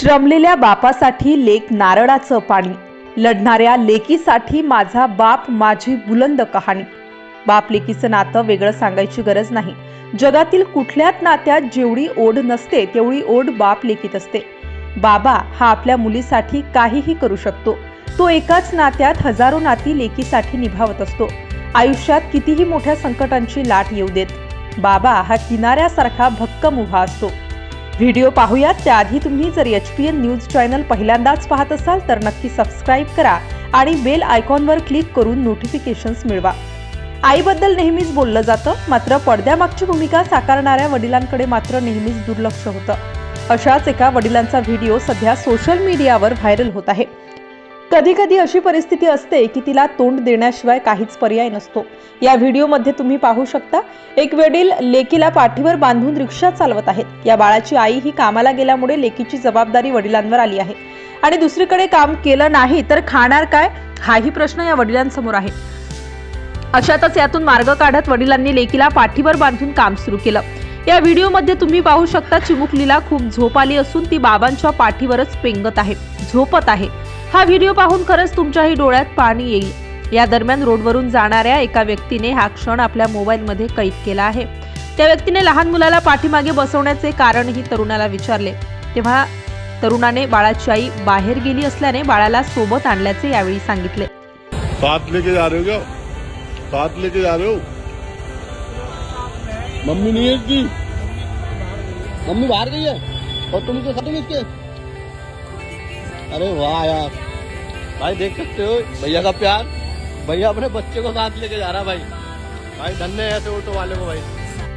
श्रमलेल्या बापासाठी लेक नारळाचं पाणी. लढणाऱ्या लेकीसाठी माझा बाप माझी बुलंद कहाणी. बाप लेकीचं नातं वेगळं सांगायची गरज नाही. जगातील कुठल्याच नात्यात जेवढी ओढ नसते तेवढी ओढ बाप लेकीत असते. बाबा हा आपल्या मुलीसाठी काहीही करू शकतो. तो एकाच नात्यात हजारो नाती लेकीसाठी निभावत असतो. आयुष्यात कितीही मोठ्या संकटांची लाट येऊ देत बाबा हा किनाऱ्यासारखा भक्कम उभा असतो. व्हिडिओ पाहूयात. त्याआधी तुम्ही जर H P N news channel पहिल्यांदाच पाहत असाल तर नक्की सबस्क्राईब करा आणि बेल आयकॉनवर क्लिक करून नोटिफिकेशन्स मिळवा. आईबद्दल नेहमीच बोललं जातं मात्र पडद्यामागची भूमिका साकारणाऱ्या वडिलांकडे मात्र नेहमीच दुर्लक्ष होतं. अशाच एका वडिलांचा व्हिडिओ सध्या सोशल मीडियावर व्हायरल होत आहे. कधी कधी अशी परिस्थिती असते की तिला तोंड देण्याशिवाय काहीच पर्याय नसतो. या व्हिडिओमध्ये तुम्ही पाहू शकता एक वडील लेकीला पाठीवर बांधून रिक्षा चालवत आहेत. या बाळाची आई ही कामाला गेल्यामुळे लेकीची जबाबदारी वडिलांवर आली आहे. आणि दुसरीकडे काम केलं नाही तर खाणार काय? हाही प्रश्न या वडिलांसमोर आहे. अशातच यातून मार्ग काढत वडिलांनी लेकीला पाठीवर बांधून काम सुरू केलं. या व्हिडिओमध्ये तुम्ही पाहू शकता चिमुकलीला खूप झोप आली असून ती बाबांच्या पाठीवरच पेंगत आहे झोपत आहे. हा व्हिडिओ पाहून खरंच तुमच्याही डोळ्यात पाणी येईल. या दरम्यान रोडवरून जाणाऱ्या एका व्यक्तीने हा क्षण आपल्या मोबाईलमध्ये कैद केला आहे. त्या व्यक्तीने लहान मुलाला पाठीमागे बसवण्याचे कारणही तरुणाला विचारले. तेव्हा तरुणाने बाळाची आई बाहेर गेली असल्याने बाळाला सोबत आणल्याचे यावेळी सांगितले. साथ लेके जा रहे हो क्या? साथ लेके जा रहे हो? मम्मी नहीं है इसकी? मम्मी बाहर गई है। और तुम तो साथ में इसके अरे वाह यार। भाई देख सकते हो भैया का प्यार। भैया अपने बच्चे को साथ लेके जा रहा भाई। भाई धन्य है ऐसे ऑटो वाले को भाई।